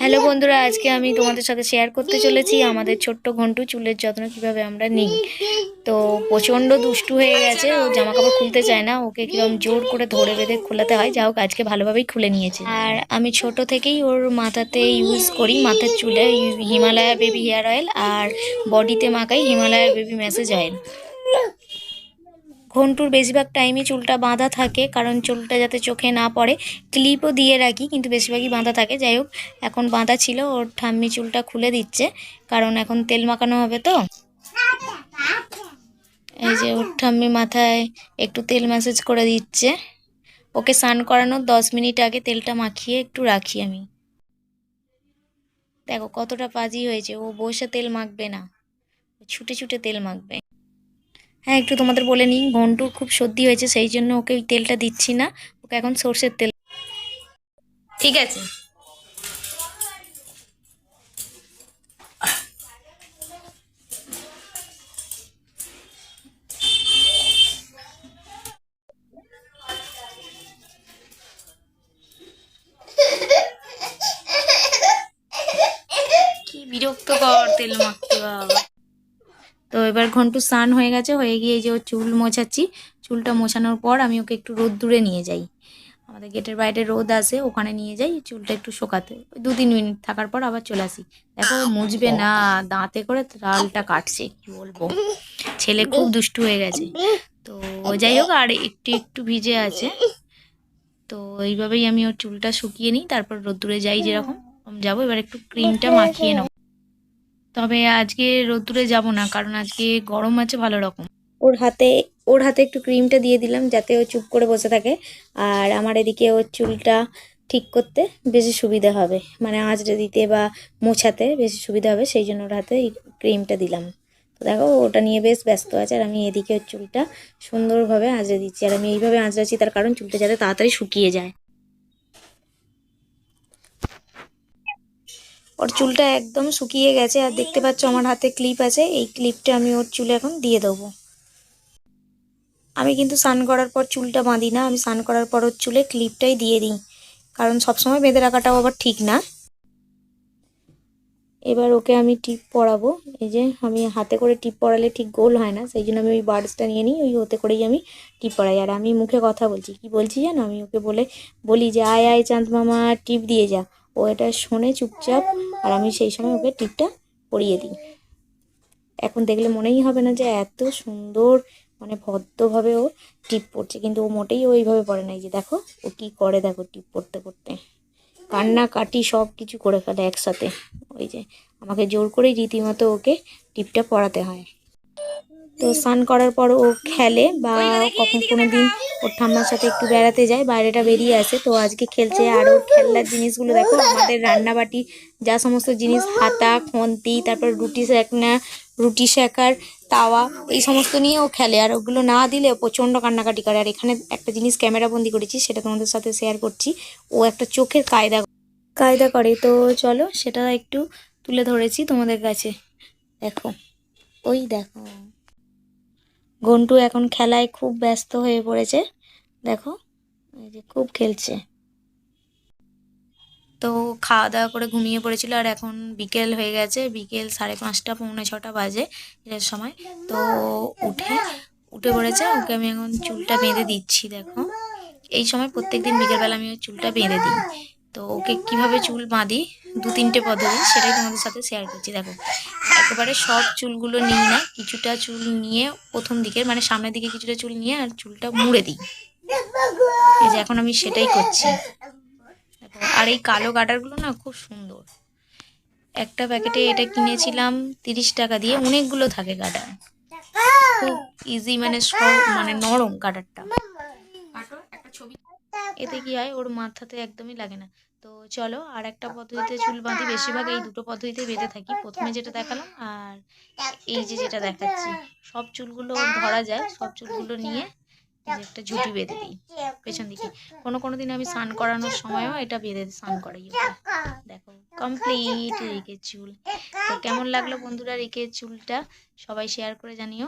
Hello বন্ধুরা, আজকে আমি তোমাদের সাথে শেয়ার করতে চলেছি আমাদের ছোট্ট ঘন্টু চুলের যত্ন কীভাবে আমরা নিই। তো প্রচণ্ড দুষ্টু হয়ে গেছে, ও জামা কাপড় খুলতে চায় না, ওকে কিরম জোর করে ধরে বেঁধে খোলাতে হয়। যা হোক, আজকে ভালোভাবেই খুলে নিয়েছে। আর আমি ছোট থেকেই ওর মাথাতে ইউজ করি, মাথার চুলে হিমালয়া বেবি হেয়ার অয়েল আর বডিতে মাখাই হিমালয়া বেবি ম্যাসেজ অয়েল ঘন্টুর বেশিরভাগ টাইমই চুলটা বাঁধা থাকে, কারণ চুলটা যাতে চোখে না পড়ে। ক্লিপও দিয়ে রাখি, কিন্তু বেশিরভাগই বাঁধা থাকে। যাই হোক, এখন বাঁধা ছিল, ওর ঠাম্মি চুলটা খুলে দিচ্ছে, কারণ এখন তেল মাখানো হবে তো। এই যে ওর ঠাম্মি মাথায় একটু তেল ম্যাসেজ করে দিচ্ছে। ওকে স্নান করানোর দশ মিনিট আগে তেলটা মাখিয়ে একটু রাখি আমি। দেখো, কতটা পাজি হয়েছে, ও বসে তেল মাখবে না। ছুটে ছুটে তেল মাখবে। হ্যাঁ একটু তোমাদের বলে নিই। ঘন্টুর খুব সর্দি হয়েছে সেই জন্য ওকে ওই তেলটা দিচ্ছি না। ওকে এখন সর্ষের তেল। ঠিক আছে। কি বিরক্তকর তেল মাখতে বাবা। তো এবার ঘন্টু স্নান হয়ে গেছে, হয়ে গিয়ে যে ওর চুল মোছাচ্ছি। চুলটা মোছানোর পর আমি ওকে একটু রোদ দূরে নিয়ে যাই। আমাদের গেটের বাইরে রোদ আসে ওখানে নিয়ে যাই, চুলটা একটু শোকাতে। দু তিন মিনিট থাকার পর আবার চলে আসি। দেখো ও মুছবে না, দাঁতে করে রালটা কাটছে, কি বলব? ছেলে খুব দুষ্টু হয়ে গেছে। তো যাই হোক, আর একটু একটু ভিজে আছে। তো এইভাবেই আমি ওর চুলটা শুকিয়ে নিই, তারপর রোদ্দুরে যাই যেরকম। যাব, এবার একটু ক্রিমটা মাখিয়ে নেব তবে আজকে রোদ্দুরে যাব না, কারণ আজকে গরম আছে ভালো রকম। ওর হাতে ওর হাতে একটু ক্রিমটা দিয়ে দিলাম যাতে ও চুপ করে বসে থাকে। আর আমার এদিকে ওর চুলটা ঠিক করতে বেশি সুবিধা হবে। মানে আঁচড়ে দিতে বা মোছাতে বেশি সুবিধা হবে, সেই জন্য ওর হাতে ক্রিমটা দিলাম। তো দেখো, ওটা নিয়ে বেশ ব্যস্ত আছে আর আমি এদিকে ওর চুলটা সুন্দরভাবে আঁচড়ে দিচ্ছি। আর আমি এইভাবে আঁচড়াচ্ছি তার কারণ চুলটা যাতে তাড়াতাড়ি শুকিয়ে যায়। ওর চুলটা একদম শুকিয়ে গেছে আর দেখতে পাচ্ছ আমার হাতে ক্লিপ আছে, এই ক্লিপটা আমি ওর চুলে এখন দিয়ে দেবো। আমি কিন্তু স্নান করার পর চুলটা বাঁধি না, আমি স্নান করার পর ওর চুলে ক্লিপটাই দিয়ে দিই, কারণ সবসময় বেঁধে রাখাটাও আবার ঠিক না। এবার ওকে আমি টিপ পরাবো, এই যে আমি হাতে করে টিপ পরালে ঠিক গোল হয় না, সেই জন্য আমি ওই বার্ডসটা নিয়ে নিই, ওই ওতে করেই আমি টিপ পরাই। আর আমি মুখে কথা বলছি, কি বলছি জানো? আমি ওকে বলে বলি যে, আয় আয়, চাঁদ মামা টিপ দিয়ে যা। ও এটা শোনে চুপচাপ, আর আমি সেই সময় ওকে টিপটা পরিয়ে দিই। এখন দেখলে মনেই হবে না যে এত সুন্দর মানে ভদ্রভাবে ও টিপ পড়ছে, কিন্তু ও মোটেই ওইভাবে পড়ে না যে দেখো ও কি করে দেখো টিপ পড়তে পড়তে। কান্না কাটি সব কিছু করে ফেলে একসাথে। ওই যে আমাকে জোর করেই রীতিমতো ওকে টিপটা পড়াতে হয়। তো স্নান করার পর ও খেলে বা কখন কোনো দিন ওর ঠাম্মার সাথে একটু বেড়াতে যায় বাইরেটা বেরিয়ে আসে। তো আজকে খেলছে আর ওর খেলনার জিনিসগুলো দেখো আমাদের রান্নাবাটি যা সমস্ত জিনিস হাতা খন্তি তারপর রুটি সেঁকনা রুটি শেখার তাওয়া এই সমস্ত নিয়ে ও খেলে। আর ওগুলো না দিলে ও প্রচণ্ড কান্নাকাটি করে। আর এখানে একটা জিনিস ক্যামেরা বন্দি করেছি সেটা তোমাদের সাথে শেয়ার করছি। ও একটা চোখের কায়দা কায়দা করে। তো চলো সেটা একটু তুলে ধরেছি তোমাদের কাছে। দেখো ওই দেখো। ঘন্টু এখন খেলায় খুব ব্যস্ত হয়ে পড়েছে। দেখো, এই যে খুব খেলছে। তো খাওয়া দাওয়া করে ঘুমিয়ে পড়েছিল আর এখন বিকেল হয়ে গেছে। বিকেল সাড়ে পাঁচটা, পৌনে ছটা বাজে এর সময়। তো উঠে উঠে পড়েছে। ওকে আমি এখন চুলটা বেঁধে দিচ্ছি, দেখো। এই সময় প্রত্যেকদিন বিকেলবেলা আমি ওই চুলটা বেঁধে দিই। তো ওকে কীভাবে চুল বাঁধি? দু তিনটে পদ্ধতি, সেটাই তোমাদের সাথে শেয়ার করছি। দেখো, একেবারে সব চুলগুলো নিই না, কিছুটা চুল নিয়ে প্রথম দিকে মানে সামনের দিকে কিছুটা চুল নিয়ে আর চুলটা মুড়ে দিই। এই যে এখন আমি সেটাই করছি। আর এই কালো গাডারগুলো না খুব সুন্দর। একটা প্যাকেটে এটা কিনেছিলাম তিরিশ টাকা দিয়ে, অনেকগুলো থাকে গাডার। খুব ইজি মানে সব মানে নরম গাডারটা। এতে কি হয়, ওর মাথাতে একদমই লাগে না। তো চলো আর একটা পদ্ধতিতে চুল বাঁধি, বেশিরভাগ এই দুটো পদ্ধতিতে বেঁধে থাকি। প্রথমে যেটা দেখালাম আর এই যে যেটা দেখাচ্ছি, সব চুলগুলো ধরা যায়, সব চুলগুলো নিয়ে একটা ঝুঁটি বেঁধে দিই পেছন দিকে। কোনো কোনো দিন আমি স্নান করানোর সময়ও এটা বেঁধে স্নান করাই দেখো কমপ্লিট রেখে চুল। তো কেমন লাগল বন্ধুরা রেখে চুলটা? সবাই শেয়ার করে জানিও।